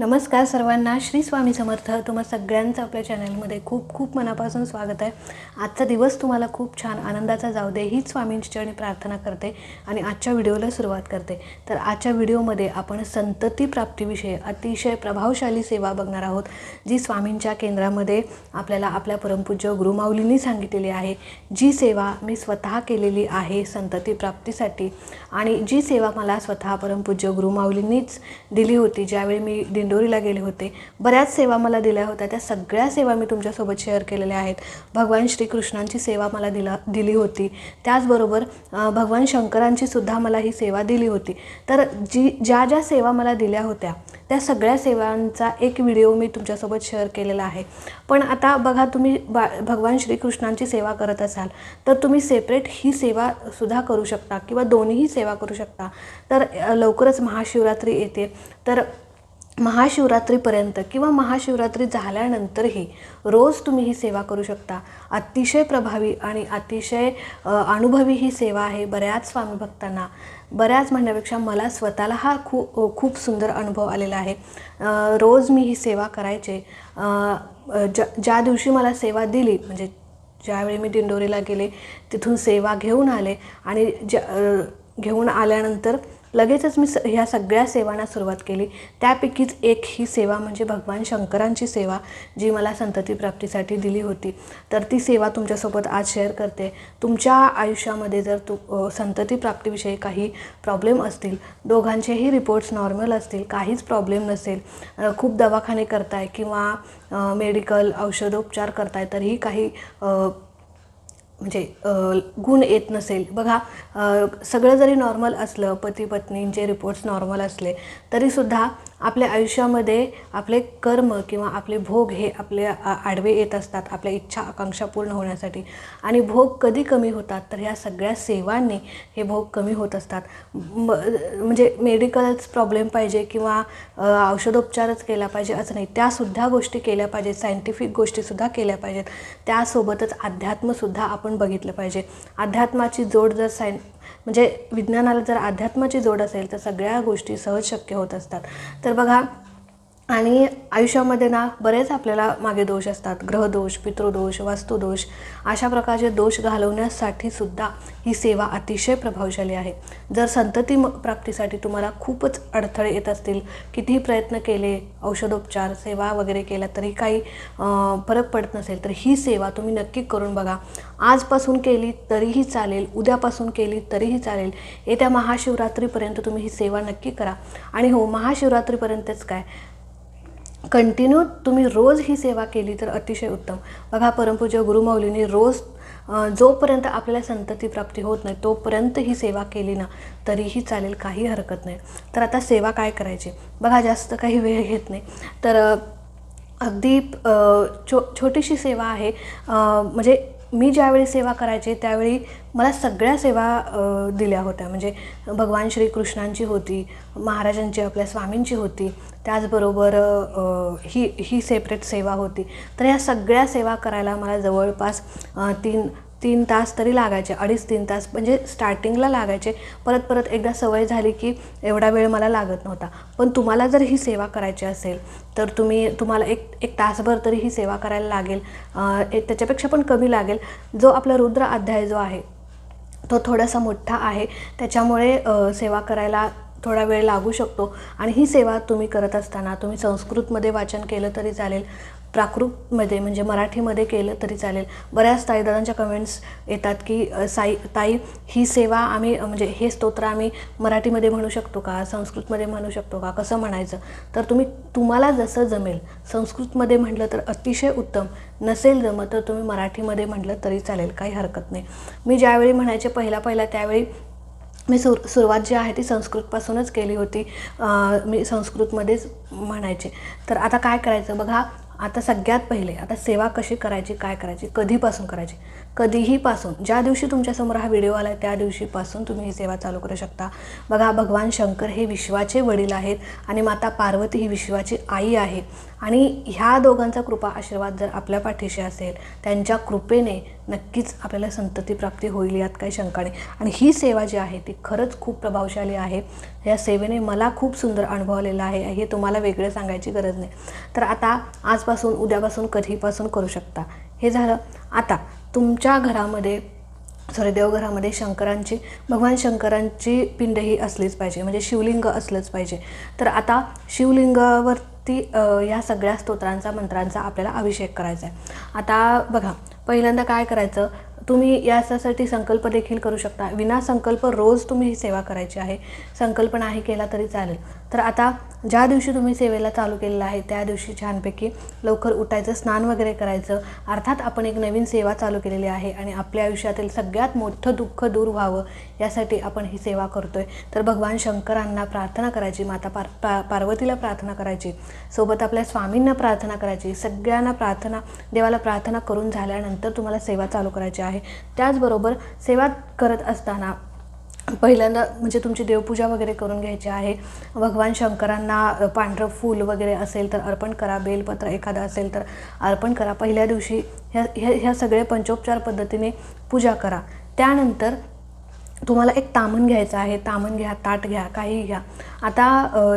नमस्कार सर्वांना. श्री स्वामी समर्थ तुम्हा सगळ्यांचं आपल्या चॅनलमध्ये खूप खूप मनापासून स्वागत आहे. आजचा दिवस तुम्हाला खूप छान आनंदाचा जाऊ दे हीच स्वामींची चरणी प्रार्थना करते आणि आजच्या व्हिडिओला सुरुवात करते. तर आजच्या व्हिडिओमध्ये आपण संतती प्राप्तीविषयी अतिशय प्रभावशाली सेवा बघणार आहोत जी स्वामींच्या केंद्रामध्ये आपल्याला आपल्या परमपूज्य गुरुमाऊलींनी सांगितलेली आहे. जी सेवा मी स्वतः केलेली आहे संतती प्राप्तीसाठी आणि जी सेवा मला स्वतः परमपूज्य गुरुमाऊलींनीच दिली होती ज्यावेळी मी दिन दिंडोरीला गेले होते. बऱ्याच सेवा मला दिल्या होत्या. त्या सगळ्या सेवा मी तुमच्यासोबत शेअर केलेल्या आहेत. भगवान श्रीकृष्णांची सेवा मला दिला दिली होती. त्याचबरोबर भगवान शंकरांची सुद्धा मला ही सेवा दिली होती. तर जी ज्या ज्या सेवा मला दिल्या होत्या त्या सगळ्या सेवांचा एक व्हिडिओ मी तुमच्यासोबत शेअर केलेला आहे. पण आता बघा तुम्ही बा भगवान श्रीकृष्णांची सेवा करत असाल तर तुम्ही सेपरेट ही सेवा सुद्धा करू शकता किंवा दोन्हीही सेवा करू शकता. तर लवकरच महाशिवरात्री येते. तर महाशिवरात्रीपर्यंत किंवा महाशिवरात्री झाल्यानंतरही रोज तुम्ही ही सेवा करू शकता. अतिशय प्रभावी आणि अतिशय अनुभवी ही सेवा आहे बऱ्याच स्वामी भक्तांना. बऱ्याच म्हणण्यापेक्षा मला स्वतःला हा खूप खूप सुंदर अनुभव आलेला आहे. रोज मी ही सेवा करायचे. ज्या ज्या दिवशी मला सेवा दिली म्हणजे ज्यावेळी मी दिंडोरीला गेले तिथून सेवा घेऊन आले आणि ज्या घेऊन आल्यानंतर लगेचच मी स ह्या सगळ्या सेवांना सुरुवात केली. त्यापैकीच एक ही सेवा म्हणजे भगवान शंकरांची सेवा जी मला संतती प्राप्तीसाठी दिली होती. तर ती सेवा तुमच्यासोबत आज शेअर करते. तुमच्या आयुष्यामध्ये जर तू संतती प्राप्तीविषयी काही प्रॉब्लेम असतील दोघांचेही रिपोर्ट्स नॉर्मल असतील काहीच प्रॉब्लेम नसेल खूप दवाखाने करताय किंवा मेडिकल औषधोपचार करताय तरीही काही म्हणजे गुण येत नसेल. बघा सगळं जरी नॉर्मल असलं पती पत्नींचे रिपोर्ट्स नॉर्मल असले तरीसुद्धा आपल्या आयुष्यामध्ये आपले कर्म किंवा आपले भोग हे आपले आ- आडवे येत असतात आपल्या इच्छा आकांक्षा पूर्ण होण्यासाठी. आणि भोग कधी कमी होतात तर ह्या सगळ्या सेवांनी हे भोग कमी होत असतात. म्हणजे मेडिकलच प्रॉब्लेम पाहिजे किंवा औषधोपचारच केला पाहिजे असं नाही. त्यासुद्धा गोष्टी केल्या पाहिजेत सायंटिफिक गोष्टीसुद्धा केल्या पाहिजेत. त्यासोबतच अध्यात्मसुद्धा आपण बघितलं पाहिजे. अध्यात्माची जोड जर सायन म्हणजे विज्ञानाला जर अध्यात्माची जोड असेल तर सगळ्या गोष्टी सहज शक्य होत असतात. तर बघा आणि आयुष्यामध्ये ना बरेच आपल्याला मागे दोष असतात. ग्रहदोष पितृदोष वास्तुदोष अशा प्रकारचे दोष घालवण्यासाठी सुद्धा ही सेवा अतिशय प्रभावशाली आहे. जर संतती म- प्राप्तीसाठी तुम्हाला खूपच अडथळे येत असतील कितीही प्रयत्न केले औषधोपचार सेवा वगैरे केला तरी काही फरक पडत नसेल तर ही सेवा तुम्ही नक्की करून बघा. आजपासून केली तरीही चालेल उद्यापासून केली तरीही चालेल येत्या महाशिवरात्रीपर्यंत तुम्ही ही सेवा नक्की करा. आणि हो महाशिवरात्रीपर्यंतच काय? कंटिन्यू तुम्ही रोज ही सेवा केली तर अतिशय उत्तम. बघा परमपूज्य गुरुमौलींनी रोज जोपर्यंत आपल्याला संतती प्राप्ती होत नाही तोपर्यंत ही सेवा केली ना तरीही चालेल काही हरकत नाही. तर आता सेवा काय करायची? बघा जास्त काही वेळ घेत नाही. तर अगदी छो छोटीशी सेवा आहे. म्हणजे मी ज्यावेळी सेवा करायचे त्यावेळी मला सगळ्या सेवा दिल्या होत्या. म्हणजे भगवान श्रीकृष्णांची होती महाराजांची आपल्या स्वामींची होती त्याचबरोबर ही ही सेपरेट सेवा होती. तर या सगळ्या सेवा करायला मला जवळपास तीन तीन तास तरी लागायचे अडीच तीन तास. म्हणजे स्टार्टिंगला लागायचे. परत परत एकदा सवय झाली की एवढा वेळ मला लागत नव्हता. पण तुम्हाला जर ही सेवा करायची असेल तर तुम्ही तुम्हाला एक एक तासभर तरी ही सेवा करायला लागेल. एक त्याच्यापेक्षा पण कमी लागेल. जो आपला रुद्र अध्याय जो आहे तो थोडासा मोठा आहे. त्याच्यामुळे सेवा करायला थोडा वेळ लागू शकतो. आणि ही सेवा तुम्ही करत असताना तुम्ही संस्कृतमध्ये वाचन केलं तरी चालेल प्राकृतमध्ये म्हणजे मराठीमध्ये केलं तरी चालेल. बऱ्याच ताईदादांच्या कमेंट्स येतात की साई ताई ही सेवा आम्ही म्हणजे हे स्तोत्र आम्ही मराठीमध्ये म्हणू शकतो का? संस्कृतमध्ये म्हणू शकतो का? कसं म्हणायचं? तर तुम्ही तुम्हाला जसं जमेल. संस्कृतमध्ये म्हटलं तर अतिशय उत्तम. नसेल जमत तर तुम्ही मराठीमध्ये म्हटलं तरी चालेल. काही हरकत नाही. मी ज्यावेळी म्हणायचे पहिला पहिला त्यावेळी मी सुर सुरुवात जी आहे ती संस्कृतपासूनच केली होती. मी संस्कृतमध्येच म्हणायचे. तर आता काय करायचं बघा आता सगळ्यात पहिले आता सेवा कशी करायची काय करायची कधीपासून करायची? कधीहीपासून ज्या दिवशी तुमच्यासमोर हा व्हिडिओ आला आहे त्या दिवशीपासून तुम्ही ही सेवा चालू करू शकता. बघा भगवान शंकर हे विश्वाचे वडील आहेत आणि माता पार्वती ही विश्वाची आई आहे. आणि ह्या दोघांचा कृपा आशीर्वाद जर आपल्या पाठीशी असेल त्यांच्या कृपेने नक्कीच आपल्याला संतती प्राप्ती होईल यात काही शंका नाही. आणि ही सेवा जी आहे ती खरंच खूप प्रभावशाली आहे. या सेवेने मला खूप सुंदर अनुभव आलेला आहे हे तुम्हाला वेगळं सांगायची गरज नाही. तर आता आजपासून उद्यापासून कधीपासून करू शकता? हे झालं. आता तुमच्या घरामध्ये सॉरी देवघरामध्ये शंकरांची भगवान शंकरांची पिंडही असलीच पाहिजे. म्हणजे शिवलिंग असलंच पाहिजे. तर आता शिवलिंगावर ती या सगळ्या स्तोत्रांचा मंत्रांचा आपल्याला अभिषेक करायचा आहे. आता बघा पहिल्यांदा काय करायचं? तुम्ही याच्यासाठी संकल्प देखील करू शकता. विना संकल्प रोज तुम्ही ही सेवा करायची आहे. संकल्प नाही केला तरी चालेल. तर आता ज्या दिवशी तुम्ही सेवेला चालू केलेलं आहे त्या दिवशी छानपैकी लवकर उठायचं स्नान वगैरे करायचं. अर्थात आपण एक नवीन सेवा चालू केलेली आहे आणि आपल्या आयुष्यातील सगळ्यात मोठं दुःख दूर व्हावं यासाठी आपण ही सेवा करतोय. तर भगवान शंकरांना प्रार्थना करायची माता पार पा पार्वतीला प्रार्थना करायची सोबत आपल्या स्वामींना प्रार्थना करायची सगळ्यांना प्रार्थना देवाला प्रार्थना करून झाल्यानंतर तुम्हाला सेवा चालू करायची आहे. त्याचबरोबर सेवा करत असताना पहिल्यांदा म्हणजे तुमची देवपूजा वगैरे करून घ्यायची आहे. भगवान शंकरांना पांढरं फूल वगैरे असेल तर अर्पण करा बेलपत्र एखादं असेल तर अर्पण करा. पहिल्या दिवशी ह्या ह्या ह्या सगळे पंचोपचार पद्धतीने पूजा करा. त्यानंतर तुम्हाला एक तामण घ्यायचं आहे. तामण घ्या ताट घ्या काही घ्या. आता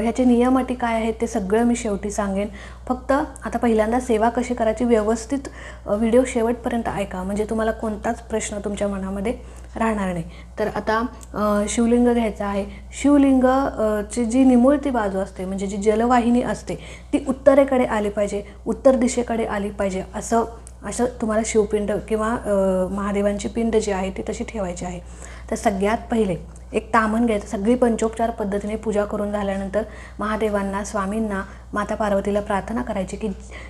ह्याचे नियम अटी काय आहेत ते सगळं मी शेवटी सांगेन. फक्त आता पहिल्यांदा सेवा कशी करायची व्यवस्थित व्हिडिओ शेवटपर्यंत ऐका. म्हणजे तुम्हाला कोणताच प्रश्न तुमच्या मनामध्ये राहणार नाही. तर आता शिवलिंग घ्यायचं आहे. शिवलिंग ची जी निमुळती बाजू असते म्हणजे जी जलवाहिनी असते ती उत्तरेकडे आली पाहिजे उत्तर दिशेकडे आली पाहिजे असं असं तुम्हाला शिवपिंड किंवा महादेवांची पिंड जी आहे ती तशी ठेवायची आहे. तर सगळ्यात पहिले एक तामण घ्यायचं. सगळी पंचोपचार पद्धतीने पूजा करून झाल्यानंतर महादेवांना स्वामींना माता पार्वतीला प्रार्थना करायची की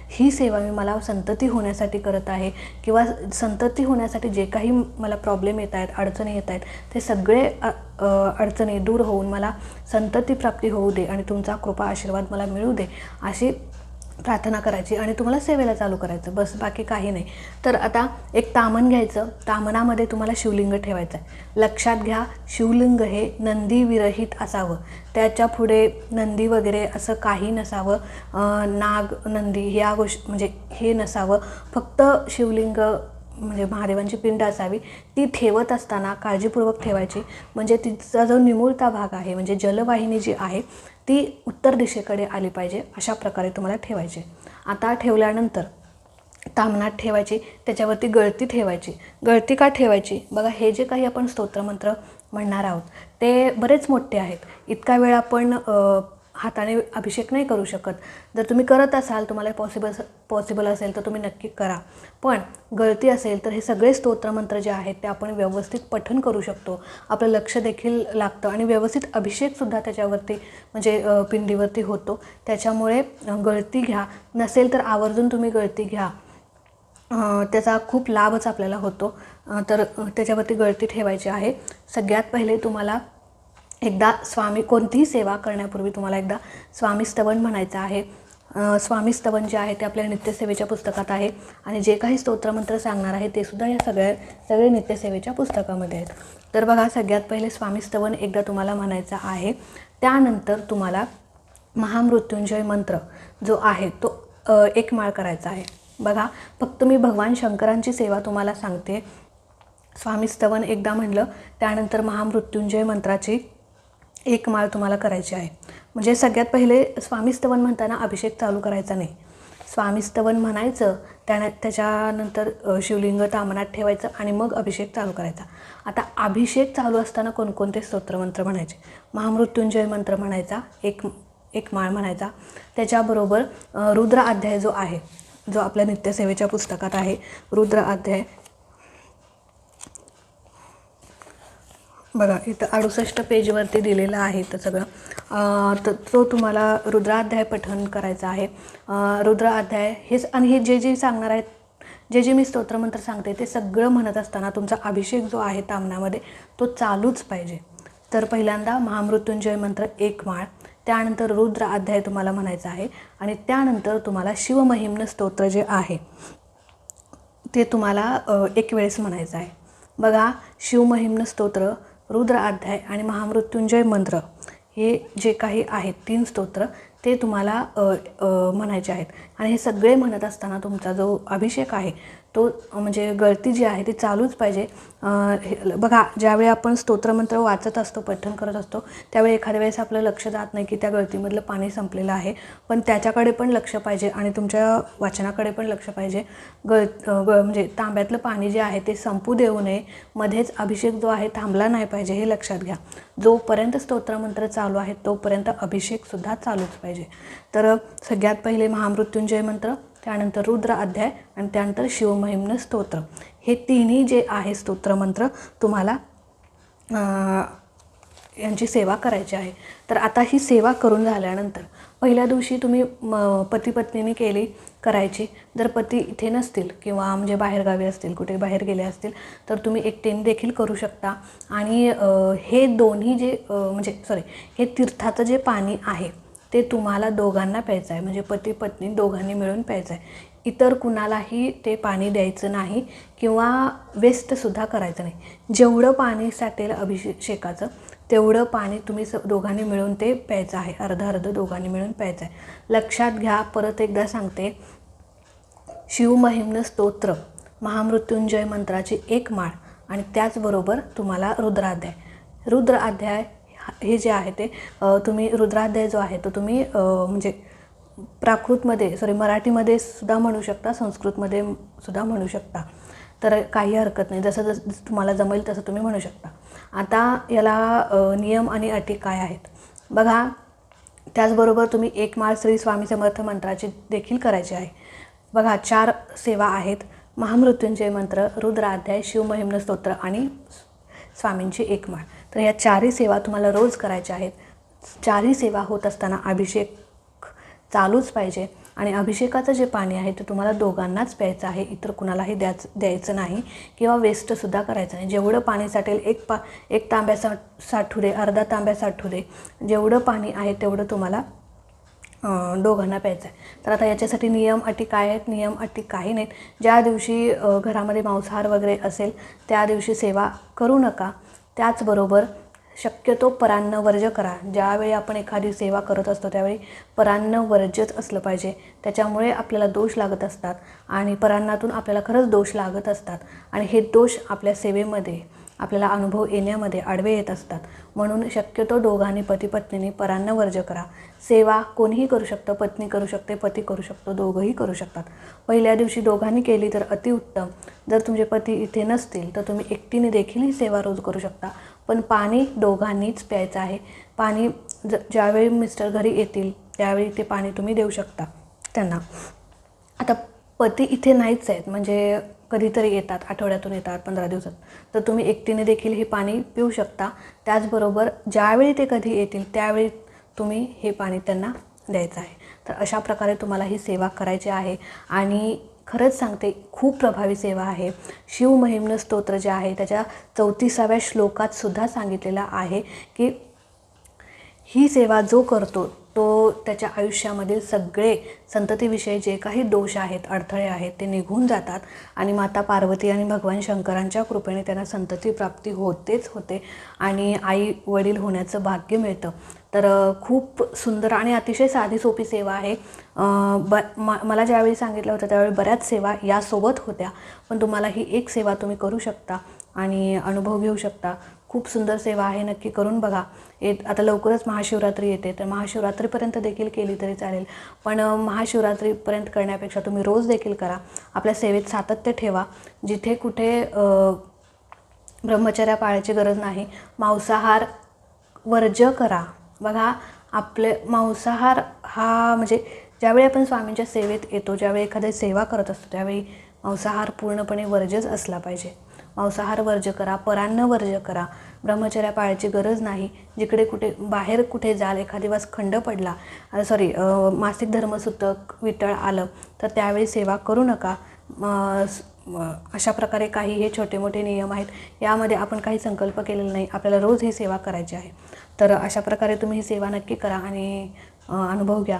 ही सेवा मी मला संतती होण्यासाठी करत आहे किंवा संतती होण्यासाठी जे काही मला प्रॉब्लेम येत आहेत अडचणी येत आहेत ते सगळे अडचणी दूर होऊन मला संतती प्राप्ती होऊ दे आणि तुमचा कृपा आशीर्वाद मला मिळू दे अशी प्रार्थना करायची आणि तुम्हाला सेवेला चालू करायचं बस बाकी काही नाही. तर आता एक तामण घ्यायचं. तामणामध्ये तुम्हाला शिवलिंग ठेवायचं आहे लक्षात घ्या शिवलिंग हे नंदी विरहित असावं. त्याच्या पुढे नंदी वगैरे असं काही नसावं. नाग नंदी ह्या गोष्ट म्हणजे हे नसावं. फक्त शिवलिंग म्हणजे महादेवांची पिंड असावी. ती ठेवत असताना काळजीपूर्वक ठेवायची. म्हणजे तिचा जो निमुळता भाग आहे म्हणजे जलवाहिनी जी आहे ती उत्तर दिशेकडे आली पाहिजे अशा प्रकारे तुम्हाला ठेवायचे. आता ठेवल्यानंतर तामणात ठेवायची त्याच्यावरती गळती ठेवायची. गळती का ठेवायची? बघा हे जे काही आपण स्तोत्रमंत्र म्हणणार आहोत ते बरेच मोठे आहेत. इतका वेळ आपण हाताने अभिषेक नाही करू शकत. जर तुम्ही करत असाल तुम्हाला पॉसिबल पॉसिबल असेल तर तुम्ही नक्की करा. पण गळती असेल तर हे सगळे स्तोत्रमंत्र जे आहेत ते आपण व्यवस्थित पठन करू शकतो. आपलं लक्ष देखील लागतं आणि व्यवस्थित अभिषेकसुद्धा त्याच्यावरती म्हणजे पिंडीवरती होतो. त्याच्यामुळे गळती घ्या. नसेल तर आवर्जून तुम्ही गळती घ्या. त्याचा खूप लाभच आपल्याला होतो. तर त्याच्यावरती गळती ठेवायची आहे. सगळ्यात पहिले तुम्हाला एकदा स्वामी कोणतीही सेवा करण्यापूर्वी तुम्हाला एकदा स्वामी स्तवन म्हणायचं आहे. स्वामी स्तवन जे आहे ते आपल्या नित्यसेवेच्या पुस्तकात आहे आणि जे काही स्तोत्रमंत्र सांगणार आहे ते सुद्धा या सगळ्या सगळे नित्यसेवेच्या पुस्तकामध्ये आहेत. तर बघा सगळ्यात पहिले स्वामी स्तवन एकदा तुम्हाला म्हणायचं आहे. त्यानंतर तुम्हाला महामृत्युंजय मंत्र जो आहे तो एक माळ करायचा आहे. बघा फक्त मी भगवान शंकरांची सेवा तुम्हाला सांगते. स्वामी स्तवन एकदा म्हणलं त्यानंतर महामृत्युंजय मंत्राची एक माळ तुम्हाला करायची आहे. म्हणजे सगळ्यात पहिले स्वामीस्तवन म्हणताना अभिषेक चालू करायचा नाही. स्वामीस्तवन म्हणायचं त्यानं त्याच्यानंतर शिवलिंग तामणात ठेवायचं आणि मग अभिषेक चालू करायचा. आता अभिषेक चालू असताना कोणकोणते स्तोत्रमंत्र म्हणायचे? महामृत्युंजय मंत्र म्हणायचा एक एक माळ म्हणायचा. त्याच्याबरोबर रुद्र अध्याय जो आहे जो आपल्या नित्यसेवेच्या पुस्तकात आहे रुद्र अध्याय बघा इथं अडुसष्ट पेजवरती दिलेलं आहे तर सगळं. तर तो तुम्हाला रुद्राध्याय पठन करायचा आहे. रुद्राध्याय हेच आणि हे जे जे सांगणार आहेत जे जे मी स्तोत्रमंत्र सांगते ते सगळं म्हणत असताना तुमचा अभिषेक जो आहे तामणामध्ये तो चालूच पाहिजे. तर पहिल्यांदा महामृत्युंजय मंत्र एक माळ त्यानंतर रुद्र अध्याय तुम्हाला म्हणायचा आहे आणि त्यानंतर तुम्हाला शिवमहिम्न स्तोत्र जे आहे ते तुम्हाला एक वेळेस म्हणायचं आहे. बघा शिवमहिम्न स्तोत्र रुद्र अध्याय आणि महामृत्युंजय मंत्र हे जे काही आहेत तीन स्तोत्र ते तुम्हाला म्हणायचे आहेत. आणि हे सगळे म्हणत असताना तुमचा जो अभिषेक आहे तो म्हणजे गळती जी आहे ती चालूच पाहिजे. बघा ज्यावेळी आपण स्तोत्रमंत्र वाचत असतो पठण करत असतो त्यावेळी एखाद्या वेळेस आपलं लक्ष जात नाही की त्या गळतीमधलं पाणी संपलेलं आहे. पण त्याच्याकडे पण लक्ष पाहिजे आणि तुमच्या वाचनाकडे पण लक्ष पाहिजे. गळ ग गळ म्हणजे तांब्यातलं पाणी जे आहे ते संपू देऊ नये. मध्येच अभिषेक जो आहे थांबला नाही पाहिजे हे लक्षात घ्या. जोपर्यंत स्तोत्रमंत्र चालू आहे तोपर्यंत अभिषेकसुद्धा चालूच पाहिजे. तर सगळ्यात पहिले महामृत्युंजय मंत्र त्यानंतर रुद्र अध्याय आणि त्यानंतर शिवमहिम्न स्तोत्र. हे तिन्ही जे आहे स्तोत्र मंत्र तुम्हाला यांची सेवा करायची आहे. तर आता ही सेवा करून झाल्यानंतर पहिल्या दिवशी तुम्ही म पती पत्नीने केली करायची. जर पती इथे नसतील किंवा म्हणजे बाहेरगावी असतील कुठे बाहेर गेले असतील तर तुम्ही एकटेने देखील करू शकता. आणि हे दोन्ही जे म्हणजे सॉरी हे तीर्थाचं जे पाणी आहे ते तुम्हाला दोघांना प्यायचं आहे म्हणजे पती पत्नी दोघांनी मिळून प्यायचं आहे इतर कुणालाही ते पाणी द्यायचं नाही किंवा वेस्टसुद्धा करायचं नाही. जेवढं पाणी साठेल अभिषेकाचं तेवढं पाणी तुम्ही स दोघांनी मिळून ते प्यायचं आहे. अर्ध अर्ध दोघांनी मिळून प्यायचं आहे लक्षात घ्या परत एकदा सांगते. शिवमहिम्न स्तोत्र महामृत्युंजय मंत्राची एक माळ आणि त्याचबरोबर तुम्हाला रुद्राध्याय. रुद्र अध्याय हे जे आहे ते तुम्ही रुद्राध्याय जो आहे तो तुम्ही म्हणजे प्राकृतमध्ये सॉरी मराठीमध्ये सुद्धा म्हणू शकता संस्कृतमध्ये सुद्धा म्हणू शकता. तर काही हरकत नाही. जसं जसं तुम्हाला जमेल तसं तुम्ही म्हणू शकता. आता याला नियम आणि अटी काय आहेत? बघा त्याचबरोबर तुम्ही एक माळ श्री स्वामी समर्थ मंत्राची देखील करायची आहे. बघा चार सेवा आहेत. महामृत्युंजय मंत्र रुद्राध्याय शिवमहिम्न स्तोत्र आणि स्वामींची एक माळ. तर या चारही सेवा तुम्हाला रोज करायच्या आहेत. चारही सेवा होत असताना अभिषेक चालूच पाहिजे आणि अभिषेकाचं जे पाणी आहे ते तुम्हाला दोघांनाच प्यायचं आहे. इतर कुणालाही द्याच द्यायचं नाही किंवा वेस्टसुद्धा करायचं नाही. जेवढं पाणी साठेल एक पा एक तांब्या सा साठू दे अर्धा तांब्या साठू दे जेवढं पाणी आहे तेवढं तुम्हाला दोघांना प्यायचं आहे. तर आता याच्यासाठी नियम अटी काय आहेत? नियम अटी काही नाहीत. ज्या दिवशी घरामध्ये मांसाहार वगैरे असेल त्या दिवशी सेवा करू नका. त्याचबरोबर शक्यतो परान्न वर्ज करा. ज्यावेळी आपण एखादी सेवा करत असतो त्यावेळी परान्न वर्जच असलं पाहिजे. त्याच्यामुळे आपल्याला दोष लागत असतात आणि परान्नातून आपल्याला खरंच दोष लागत असतात. आणि हे दोष आपल्या सेवेमध्ये आपल्याला अनुभव येण्यामध्ये आडवे येत असतात. म्हणून शक्यतो दोघांनी पती पत्नीने वर्ज करा. सेवा कोणीही करू शकतं पत्नी करू शकते पती करू शकतो दोघंही करू शकतात. पहिल्या दिवशी दोघांनी केली तर अतिउत्तम जर तुमचे पती इथे नसतील तर तुम्ही एकटीने देखील ही सेवा रोज करू शकता. पण पाणी दोघांनीच प्यायचं आहे. पाणी ज ज्यावेळी मिस्टर घरी येतील त्यावेळी ते पाणी तुम्ही देऊ शकता. त्यांना. आता पती इथे नाहीच आहेत. म्हणजे कधीतरी येतात आठवड्यातून येतात पंधरा दिवसात. तर तुम्ही एकटीने देखील हे पाणी पिऊ शकता. त्याचबरोबर ज्यावेळी ते कधी येतील त्यावेळी तुम्ही हे पाणी त्यांना द्यायचं आहे. तर अशा प्रकारे तुम्हाला ही सेवा करायची आहे. आणि खरंच सांगते खूप प्रभावी सेवा आहे. शिवमहिम्न स्तोत्र जे आहे त्याच्या चौतीसाव्या श्लोकात सुद्धा सांगितलेलं आहे की ही सेवा जो करतो तो त्याच्या आयुष्यामधील सगळे संततीविषयी जे काही दोष आहेत अडथळे आहेत ते निघून जातात. आणि माता पार्वती आणि भगवान शंकरांच्या कृपेने त्यांना संतती प्राप्ती होतेच होते आणि आई वडील होण्याचं भाग्य मिळतं. तर खूप सुंदर आणि अतिशय साधी सोपी सेवा आहे. ब म मला ज्यावेळी सांगितलं होतं त्यावेळी बऱ्याच सेवा यासोबत होत्या. पण तुम्हाला ही एक सेवा तुम्ही करू शकता आणि अनुभव घेऊ शकता. खूप सुंदर सेवा आहे नक्की करून बघा. येत आता लवकरच महाशिवरात्री येते तर महाशिवरात्रीपर्यंत देखील केली तरी चालेल. पण महाशिवरात्रीपर्यंत करण्यापेक्षा तुम्ही रोज देखील करा. आपल्या सेवेत सातत्य ठेवा. जिथे कुठे ब्रह्मचर्या पाळायची गरज नाही मांसाहार वर्ज करा. बघा आपले मांसाहार हा म्हणजे ज्यावेळी आपण स्वामींच्या सेवेत येतो ज्यावेळी एखादी सेवा करत असतो त्यावेळी मांसाहार पूर्णपणे वर्जच असला पाहिजे. मांसाहार वर्ज करा परान्न वर्ज करा. ब्रह्मचर्या पाळायची गरज नाही. जिकडे कुठे बाहेर कुठे जाल एखादी वास खंड पडला सॉरी मासिक धर्मसूतक वितळ आलं तर त्यावेळी सेवा करू नका. अशा प्रकारे काही हे छोटे मोठे नियम आहेत. यामध्ये आपण काही संकल्प केलेला नाही. आपल्याला रोज ही सेवा करायची आहे. तर अशा प्रकारे तुम्ही ही सेवा नक्की करा आणि अनुभव घ्या.